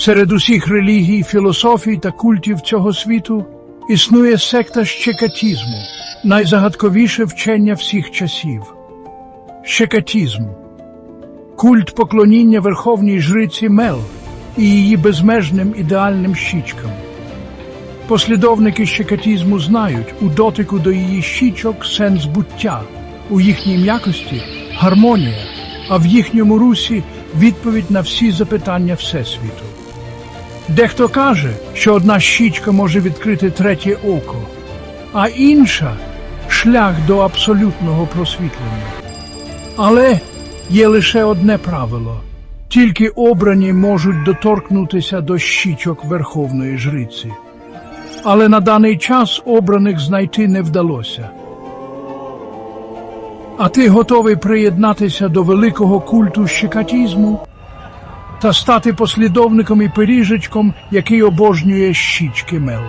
Серед усіх релігій, філософій та культів цього світу існує секта щекатізму, найзагадковіше вчення всіх часів. Щекатізм – культ поклоніння верховній жриці Мел і її безмежним ідеальним щічкам. Послідовники щекатізму знають у дотику до її щічок сенс буття, у їхній м'якості гармонія, а в їхньому русі відповідь на всі запитання Всесвіту. Дехто каже, що одна щічка може відкрити третє око, а інша шлях до абсолютного просвітлення. Але є лише одне правило тільки обрані можуть доторкнутися до щічок Верховної Жриці. Але на даний час обраних знайти не вдалося. А ти готовий приєднатися до великого культу щекатізму та стати послідовником і пиріжечком, який обожнює щічки Мел.